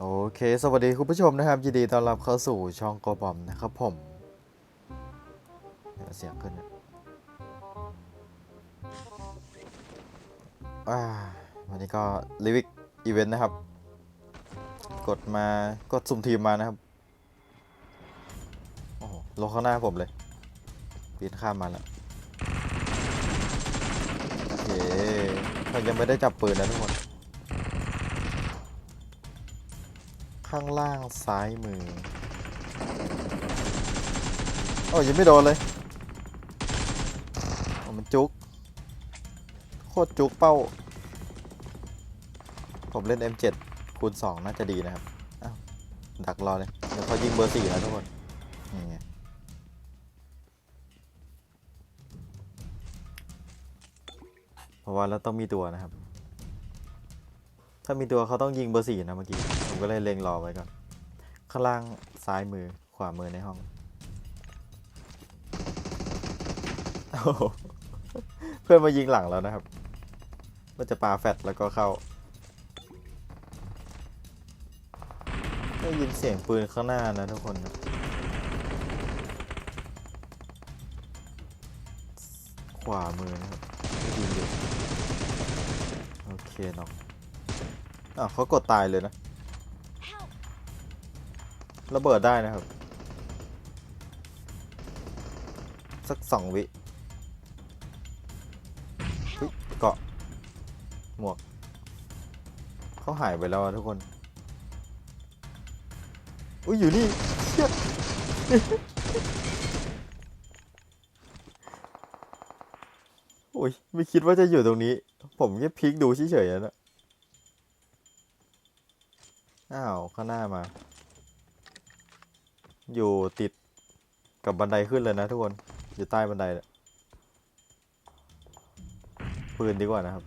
โอเค สวัสดีคุณผู้ชมนะครับยินดีต้อนรับเข้าสู่ช่องโกบอมนะครับผมเดี๋ยวเสียงขึ้นอ่าวันนี้ก็ลิวิกอีเวนต์นะครับ กดมากดสุ่มทีมมานะครับโอ้โหลงข้างหน้าผมเลยปีนข้ามมาแล้วโอเคเขายังไม่ได้จับปืนนะทุกคน ข้างล่างซ้ายมือโอ้ยยังไม่โดนเลยโอ้มันจุก โคตรจุกเป้า ผมเล่น M7 คูณ 2 น่าจะดีนะครับ ดักรอเลย เดี๋ยวเขายิงเบอร์สี่นะทุกคน นี่ไงเพราะว่าเราต้องมีตัวนะครับ ถ้ามีตัวเขาต้องยิงเบอร์สี่นะเมื่อกี้ ผมก็เลยเล็งรอไว้ก่อน ข้างล่างซ้ายมือขวามือในห้องโอ้โหเพื่อนมายิงหลังแล้วนะครับมันจะปาแฟตแล้วก็เข้าได้ยินเสียงปืนข้างหน้านะทุกคนนะขวามือนะครับยิงอยู่โอเคเนาะอ้าวเขากดตายเลยนะ ระเบิดได้นะครับ สักสองวิเกาะ หมวก เขาหายไปแล้วทุกคน อุ้ยอยู่นี่เชี่ยโอ้ยไม่คิดว่าจะอยู่ตรงนี้ ผมแค่พลิกดูเฉยๆนะ อ้าว ข้างหน้ามา อยู่ติดกับบันไดขึ้นเลยนะทุกคน อยู่ใต้บันไดเลยปืนดีกว่านะครับ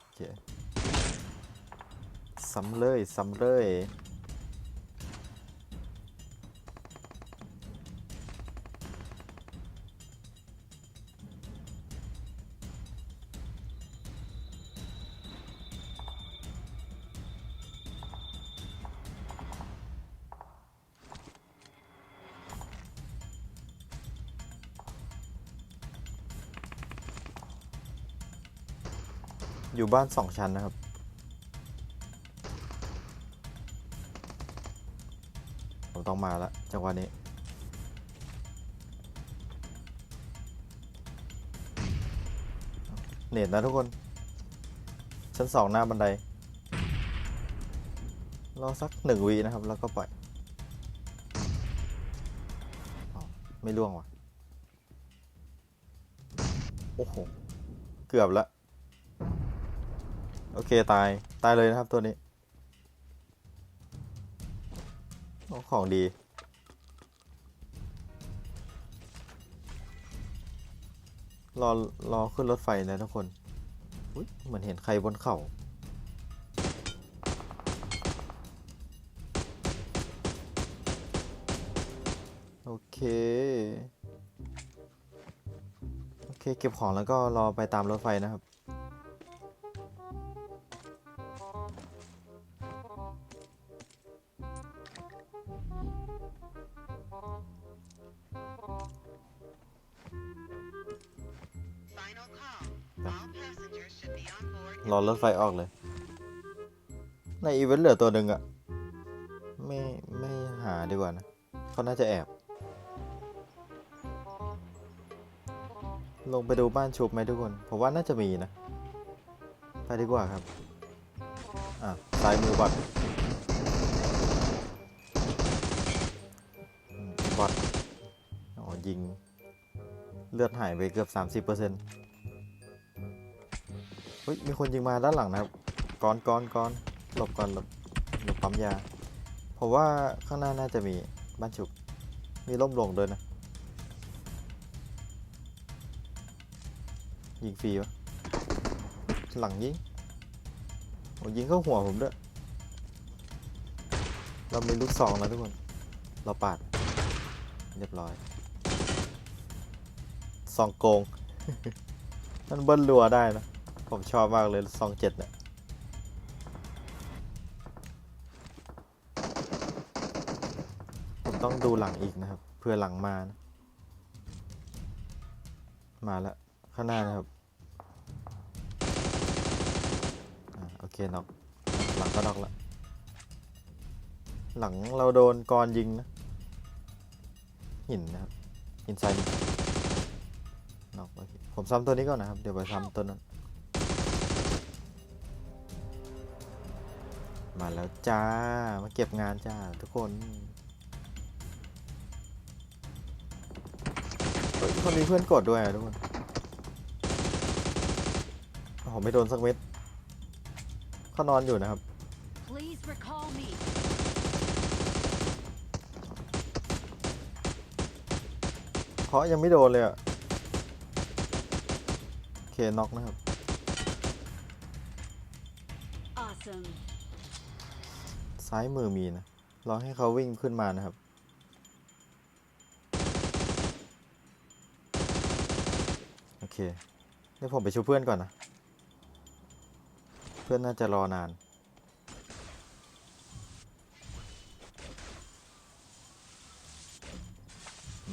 โอเคซ้ำเลยซ้ำเลย อยู่บ้านสองชั้นนะครับ ผมต้องมาแล้วจังหวะนี้ เน็ตนะทุกคน ชั้นสองหน้าบันได รอสักหนึ่งวินะครับ แล้วก็ปล่อยไม่ล่วงว่ะ โอ้โห เกือบละ โอเคตายตายเลยนะครับตัวนี้ของดี รอรอขึ้นรถไฟนะทุกคนเหมือนเห็นใครบนเขาโอเค โอเค เก็บของแล้วก็รอไปตามรถไฟนะครับ รอรถไฟออกเลย ในอีเวนต์เหลือตัวหนึ่งอะไม่ไม่หาดีกว่านะเขาน่าจะแอบ ลงไปดูบ้านชุบไหมทุกคน ผมว่าน่าจะมีนะ ไปดีกว่าครับ อะซ้ายมือบอดบอดอ๋อยิง เลือดหายไปเกือบ 30%เปอร์เซ็นต์ ฮ้ยมีคนยิงมาด้านหลังนะครับก้อนก้อนก้อนหลบก่อนหลบหลบปั๊มยาผมว่าข้างหน้าน่าจะมีบ้านฉุกมีล่มลงด้วยนะยิงฟรีปะหลังยิงโอ้ยิงเข้าหัวผมด้วยเรามีลูกซองแล้วทุกคน เราปาด เรียบร้อยซองโกง มันเบิ้ลรัวได้นะ ผมชอบมากเลยซองเจ็ดเนี่ยผมต้องดูหลังอีกนะครับ เพื่อหลังมานะมาแล้วข้างหน้านะครับอโอเคน็อกหลังก็น็อกละหลังเราโดนกรยิงนะหินนะครับอินใส่ผมซ้ำตัวนี้ก่อนนะครับ เดี๋ยวไปซ้ำตัวนั้น มาแล้วจ้า มาเก็บงานจ้า ทุกคนเฮ้ยคนมีเพื่อนกดด้วยอะทุกคนโอ้โหไม่โดนสักเม็ดเขานอนอยู่นะครับ Please recall me. เพราะยังไม่โดนเลยอะโอเคน็อกนะครับ Awesome. ซ้ายมือมีนะรอให้เขาวิ่งขึ้นมานะครับ โอเคเดี๋ยวผมไปช่วยเพื่อนก่อนนะ เพื่อนน่าจะรอนาน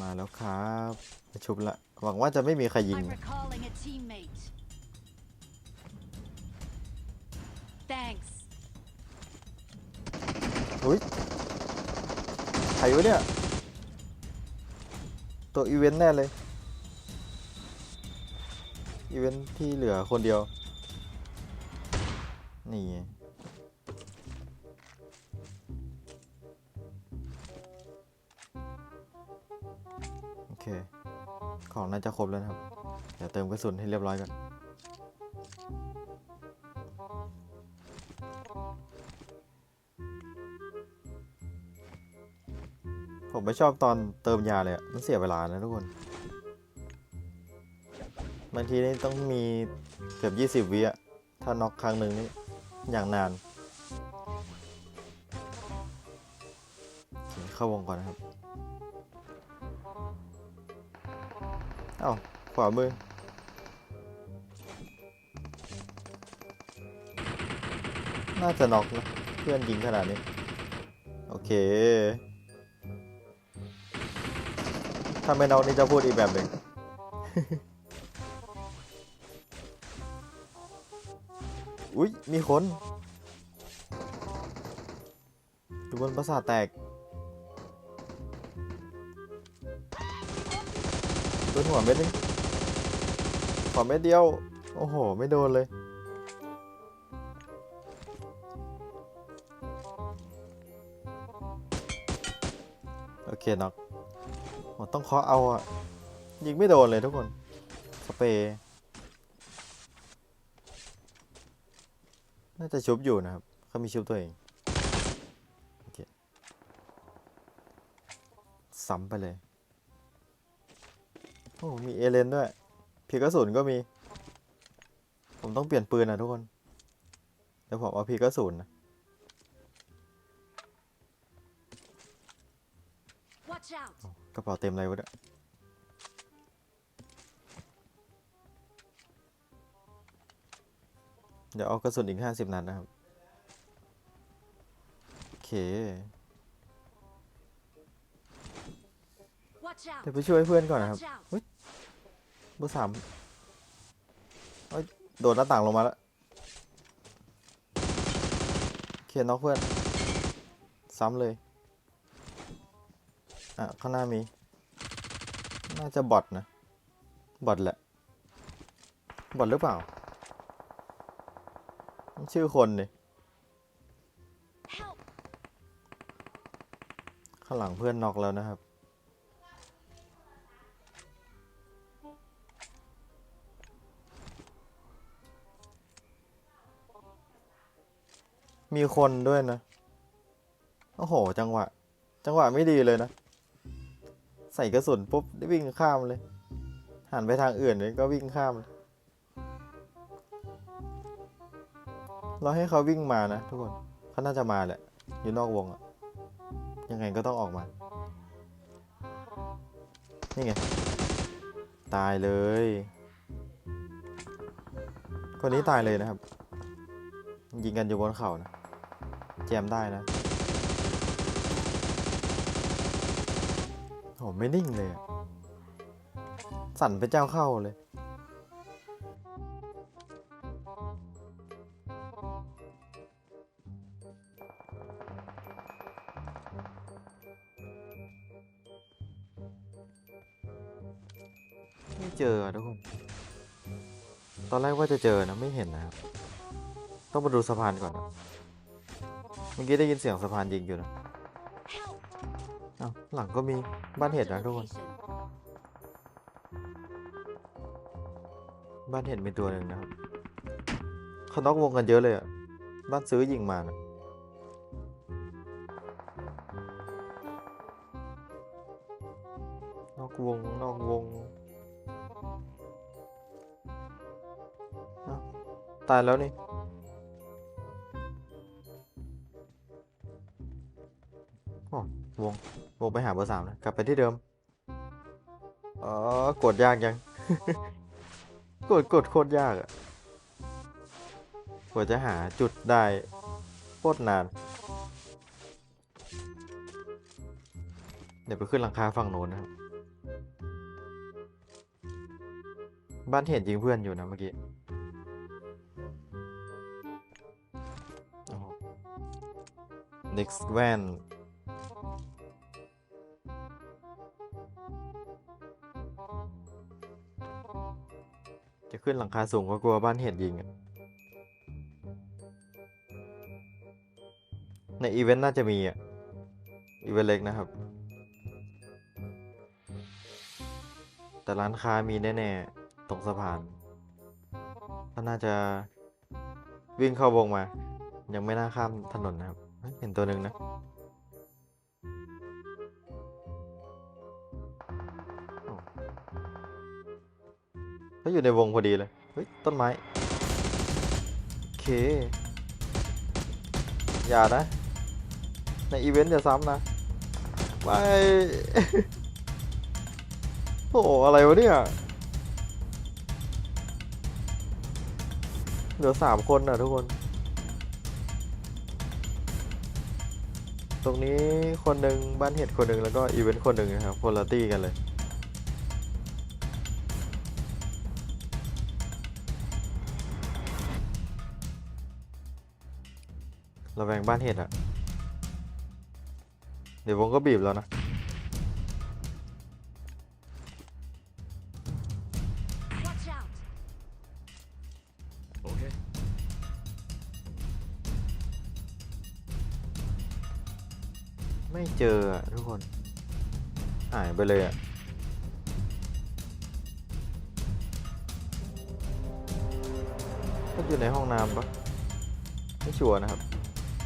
มาแล้วครับไปชุบละ หวังว่าจะไม่มีใครยิงนะ Thanks. อุ้ยใครวะเนี่ย ตัวอีเวนต์แน่เลย อีเวนต์ที่เหลือคนเดียว นี่โอเค ของน่าจะครบแล้วครับ เดี๋ยวเติมกระสุนให้เรียบร้อยก่อน ผมไม่ชอบตอนเติมยาเลยอะมันเสียเวลานะทุกคน บางทีนี่ต้องมีเกือบ20วิอะถ้าน็อกครั้งหนึ่งนี่อย่างนานเคเข้าวงก่อนนะครับ เอ้า ขวามือน่าจะน็อกนะเพื่อนยิงขนาดนี้ โอเค ถ้าไม่น็อกนี่จะพูดอีกแบบหนึ่งอุ๊ย มีคนดูบนประสาทแตกโดนหัวเม็ดนึงขอเม็ดเดียว โอ้โห ไม่โดนเลย โอเคน็อก อต้องเคาะเอาอะยิงไม่โดนเลยทุกคน สเปรย์น่าจะชุบอยู่นะครับ เขามีชุบตัวเอง โอเคซ้ำไปเลย โอ้ มีเอเลนด้วยพีกระสุนก็มี ผมต้องเปลี่ยนปืนนะทุกคน เดี๋ยวผมเอาพีกระสุนนะ กระเป๋าเต็มเลยวะเนี่ยเดี๋ยวเอากระสุนอีกห้าสิบนัดนะครับ โอเค Watch out. เดี๋ยวไปช่วยเพื่อนก่อนนะครับ Watch out. เบอร์สามเอ้ยโดดหน้าต่างลงมาแล้วเคลียร์น็อกเพื่อน ซ้ำเลย อะข้างหน้ามี น่าจะบอทนะ บอทแหละ บอทหรือเปล่า ชื่อคนนี่ Help. ข้างหลังเพื่อนน็อกแล้วนะครับ มีคนด้วยนะ โอ้โห จังหวะ จังหวะไม่ดีเลยนะ ใส่กระสุนปุ๊บได้วิ่งข้ามเลย หันไปทางอื่นเลยก็วิ่งข้ามเลยเราให้เขาวิ่งมานะทุกคนเขาน่าจะมาแหละ อยู่นอกวงอะยังไงก็ต้องออกมา นี่ไง ตายเลย คนนี้ตายเลยนะครับ ยิงกันอยู่บนเขานะ แจมได้นะ โหไม่นิ่งเลยอะสั่นเป็นเจ้าเข้าเลย ไม่เจอทุกคน ตอนแรกว่าจะเจอนะไม่เห็นนะครับ ต้องมาดูสะพานก่อนนะเมื่อกี้ได้ยินเสียงสะพานยิงอยู่นะ อ้าวหลังก็มีบ้านเห็ดนะทุกคน บ้านเห็ดมีตัวหนึ่งนะครับเขานอกวงกันเยอะเลยอะบ้านซื้อยิงมานะนอกวงนอกวงตายแล้วนี่โอ้ วงวงไปหาเบอร์สามนะกลับไปที่เดิมอ๋อกดยากยัง กดกดโคตรยากอะกว่าจะหาจุดได้โคตรนาน เดี๋ยวไปขึ้นหลังคาฝั่งโน้นนะครับ บ้านเห็นยิงเพื่อนอยู่นะเมื่อกี้โอ้โห next van จะขึ้นหลังคาสูงก็กลัวบ้านเห็ดยิงอะในอีเวนต์น่าจะมีอะ อีเวนต์เล็กนะครับ แต่ร้านค้ามีแน่ ๆ ตรงสะพาน ก็น่าจะวิ่งเข้าวงมา ยังไม่น่าข้ามถนนนะครับ เห็นตัวหนึ่งนะ เขาอยู่ในวงพอดีเลย เฮ้ย ต้นไม้ โอเค อย่านะ ในอีเวนต์อย่าซ้ำนะ ไม่ โอ้โหอะไรวะเนี่ย เหลือสามคนน่ะทุกคน ตรงนี้คนหนึ่งบ้านเห็ดคนหนึ่งแล้วก็อีเวนต์คนหนึ่งนะครับคนละตี้กันเลย ราแบ่งบ้านเห็ดอะเดี๋ยววงก็บีบแล้วนะ Watch out! Okay. ไม่เจออะทุกคน หายไปเลยอะก็อยู่ในห้องน้ำปะไม่ชัวร์นะครับ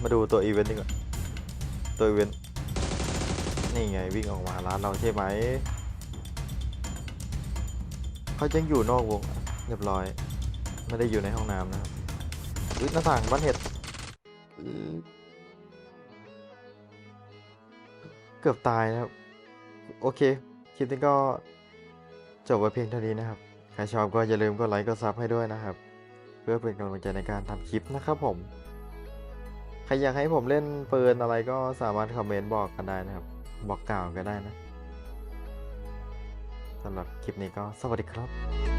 มาดูตัวอีเวนต์ดีกว่าตัวอีเวนต์นี่ไงวิ่งออกมาร้านเราใช่ไหมเขายังอยู่นอกวงเรียบร้อย ไม่ได้อยู่ในห้องน้ำนะครับหน้าต่างบ้านเห็ดเกือบตายนะครับ โอเค คลิปนี้ก็จบไว้เพียงเท่านี้นะครับ ใครชอบก็อย่าลืมกดไลค์กดซับให้ด้วยนะครับ เพื่อเป็นกำลังใจในการทำคลิปนะครับผม ใครอยากให้ผมเล่นปืนอะไรก็สามารถคอมเมนต์บอกกันได้นะครับ บอกกล่าวก็ได้นะสำหรับคลิปนี้ก็สวัสดีครับ